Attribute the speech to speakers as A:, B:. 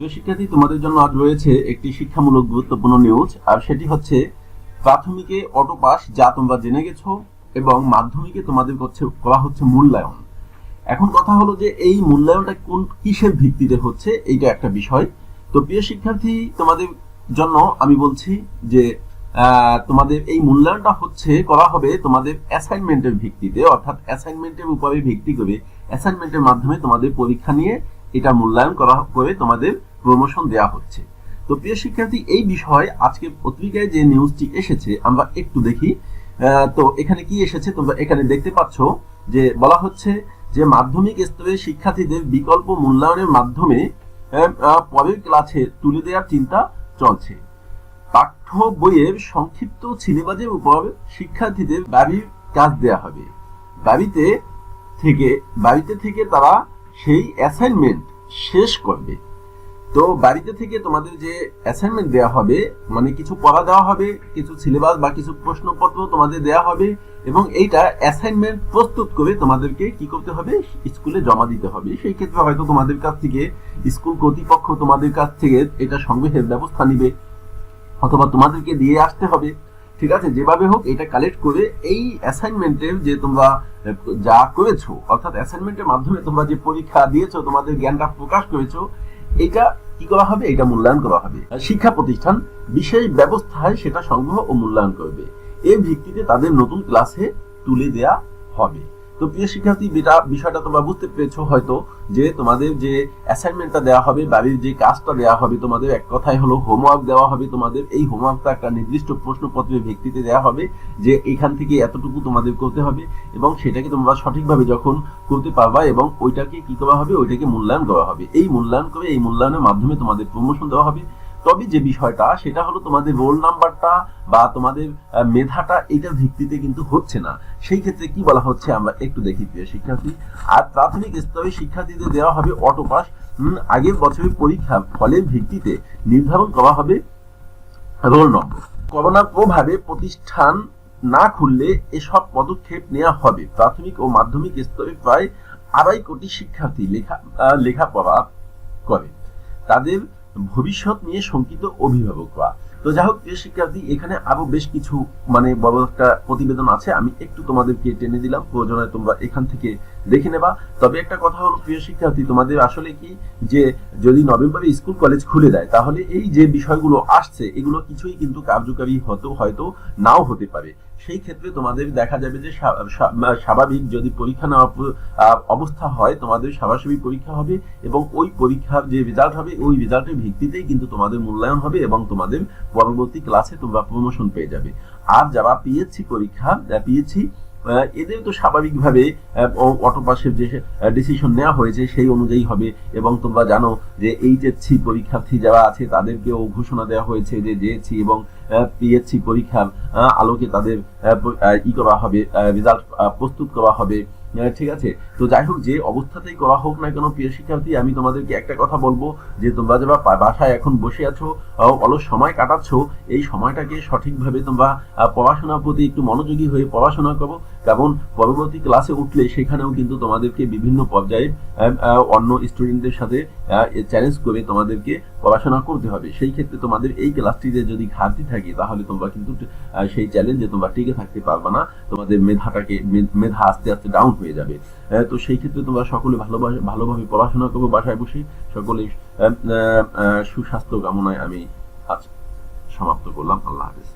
A: শিক্ষার্থী, তোমাদের জন্য আজ রয়েছে একটি শিক্ষামূলক গুরুত্বপূর্ণ নিউজ আর সেটি হচ্ছে, প্রাথমিকে অটো পাস যা তোমরা জেনে গেছো এবং মাধ্যমিকে তোমাদের করছে করা হচ্ছে মূল্যায়ন। এখন কথা হলো যে এই মূল্যায়নটা কোন কিসের ভিত্তিতে হচ্ছে, এইটা একটা বিষয়। তো প্রিয় শিক্ষার্থী, তোমাদের জন্য আমি বলছি যে তোমাদের এই মূল্যায়নটা হচ্ছে, করা হবে তোমাদের অ্যাসাইনমেন্টের ভিত্তিতে, অর্থাৎ অ্যাসাইনমেন্টের উপরে ভিত্তি করে অ্যাসাইনমেন্টের মাধ্যমে তোমাদের পরীক্ষা নিয়ে এটা মূল্যায়ন করা করে তোমাদের প্রমোশন দেওয়া হচ্ছে। তো প্রিয় শিক্ষার্থী, এই বিষয়ে আজকে পত্রিকায় যে নিউজটি এসেছে, আমরা একটু দেখি। তো এখানে কি এসেছে? তোমরা এখানে দেখতে পাচ্ছ যে বলা হচ্ছে যে মাধ্যমিক স্তরের শিক্ষার্থীদের বিকল্প মূল্যায়নের মাধ্যমে পরের ক্লাসে তুলে দেওয়ার চিন্তা চলছে। পাঠ্য বইয়ের সংক্ষিপ্ত সিলেবাসের উপর শিক্ষার্থীদের বাড়ির কাজ দেওয়া হবে। বাড়িতে থেকে বাড়িতে থেকে তারা সেই অ্যাসাইনমেন্ট শেষ করবে। তো বাড়িতে থেকে তোমাদের যে অ্যাসাইনমেন্ট দেওয়া হবে মানে কিছু পড়া দেওয়া হবে, কিছু সিলেবাস বা কিছু প্রশ্নপত্র তোমাদের দেওয়া হবে এবং এইটা অ্যাসাইনমেন্ট প্রস্তুত করে তোমাদেরকে কি করতে হবে? স্কুলে জমা দিতে হবে। সেই ক্ষেত্রে হয়তো তোমাদের কাছ থেকে, স্কুল কর্তৃপক্ষ তোমাদের কাছ থেকে এটা সংগ্রহের ব্যবস্থা নিবে অথবা তোমাদেরকে দিয়ে আসতে হবে। ঠিক আছে? যেভাবে হোক এটা কালেক্ট করে এই অ্যাসাইনমেন্টের যে তোমরা যা করেছ, অর্থাৎ অ্যাসাইনমেন্টের মাধ্যমে তোমরা যে পরীক্ষা দিয়েছ, তোমাদের জ্ঞানটা প্রকাশ করেছ, এটা কি করা হবে? এটা মূল্যায়ন করা হবে। শিক্ষা প্রতিষ্ঠান বিশেষ ব্যবস্থায় সেটা সংগ্রহ ও মূল্যায়ন করবে। এর ভিত্তিতে তাদের নতুন ক্লাসে তুলে দেয়া হবে। তো প্রিয় শিক্ষার্থী, বেটা বিষয়টা তোমরা বুঝতে পেরেছ হয়তো যে তোমাদের যে অ্যাসাইনমেন্টটা দেওয়া হবে, বাড়ির যে কাজটা দেওয়া হবে, তোমাদের এক কথায় হলো হোমওয়ার্ক দেওয়া হবে তোমাদের। এই হোমওয়ার্কটা একটা নির্দিষ্ট প্রশ্নপত্রের ভিত্তিতে দেওয়া হবে যে এখান থেকে এতটুকু তোমাদের করতে হবে এবং সেটাকে তোমরা সঠিকভাবে যখন করতে পারবা এবং ওইটাকে কি করা হবে, ওইটাকে মূল্যায়ন করা হবে। এই মূল্যায়ন করে, এই মূল্যায়নের মাধ্যমে তোমাদের প্রমোশন দেওয়া হবে। তবে যে বিষয়টা, সেটা হলো তোমাদের রোল নাম্বারটা বা তোমাদের মেধাটা এটার ভিত্তিতে কিন্তু হচ্ছে না। সেই ক্ষেত্রে কি বলা হচ্ছে আমরা একটু দেখি প্রিয় শিক্ষার্থী। আর প্রাথমিক স্তরে শিক্ষার্থীদের দেওয়া হবে অটো পাস আগের বছরের পরীক্ষার ফলের ভিত্তিতে নির্ধারণ করা হবে রোল নম্বর করোনার প্রভাবে প্রতিষ্ঠান না খুললে এসব পদক্ষেপ নেওয়া হবে। প্রাথমিক ও মাধ্যমিক স্তরে প্রায় আড়াই কোটি শিক্ষার্থী লেখা লেখাপড়া করে। তাদের ভবিষ্যৎ নিয়ে শঙ্কিত অভিভাবকরা। তো যাই হোক, প্রিয় শিক্ষার্থী, এখানে আরও বেশ কিছু মানে বড় একটা প্রতিবেদন আছে। আমি একটু তোমাদেরকে টেনে দিলাম, প্রয়োজনে তোমরা এখান থেকে দেখে নেবা। তবে একটা কথা হলো, প্রিয় শিক্ষার্থী, তোমাদের আসলে কি যে, যদি নভেম্বরে স্কুল কলেজ খুলে দেয়, তাহলে এই যে বিষয়গুলো আসছে, এগুলো কিছুই কিন্তু কার্যকারী হতো, হয়তো নাও হতে পারে। সেই ক্ষেত্রে তোমাদের দেখা যাবে যে স্বা- স্বা- স্বাভাবিক যদি পরীক্ষা নেওয়া অবস্থা হয়, তোমাদের স্বাভাবিক পরীক্ষা হবে এবং ওই পরীক্ষার যে রেজাল্ট হবে, ওই রেজাল্টের ভিত্তিতেই কিন্তু তোমাদের মূল্যায়ন হবে এবং তোমাদের পরবর্তী ক্লাসে তোমরা প্রমোশন পেয়ে যাবে। আর যারা পিএসসি পরীক্ষা পিএসসি এদের তো স্বাভাবিকভাবে অটো পাসের যে ডিসিশন নেওয়া হয়েছে সেই অনুযায়ী হবে। এবং তোমরা জানো যে এইচএসসি পরীক্ষার্থী যারা আছে, তাদেরকেও ঘোষণা দেওয়া হয়েছে যে জেএসসি এবং পিএসসি পরীক্ষার আলোকে তাদের ই করা হবে রেজাল্ট প্রস্তুত করা হবে। ঠিক আছে? তো যাই হোক, যে অবস্থাতেই করা হোক না কেন, প্রিয় শিক্ষার্থী, আমি তোমাদেরকে একটা কথা বলব যে তোমরা যারা বাসায় এখন বসে আছো অলস সময় কাটাচ্ছ, এই সময়টাকে সঠিকভাবে তোমরা পড়াশোনার প্রতি একটু মনোযোগী হয়ে পড়াশোনা করো। কারণ পরবর্তী ক্লাসে উঠলে সেখানেও কিন্তু তোমাদেরকে বিভিন্ন পর্যায়ে অন্য স্টুডেন্টদের সাথে চ্যালেঞ্জ করে তোমাদেরকে পড়াশোনা করতে হবে। সেই ক্ষেত্রে তোমাদের এই ক্লাসটিতে যদি ঘাটতি থাকে তাহলে তোমরা কিন্তু সেই চ্যালেঞ্জে তোমরা টিকে থাকতে পারবে না। তোমাদের মেধাটাকে মেধা আস্তে আস্তে ডাউন হয়ে যাবে। আহ, তো সেই ক্ষেত্রে তোমরা সকলে ভালোভাবে ভালোভাবে পড়াশোনা করব বাসায় বসে সকলে সুস্বাস্থ্য কামনায় আমি আজ সমাপ্ত করলাম। আল্লাহ হাফিজ।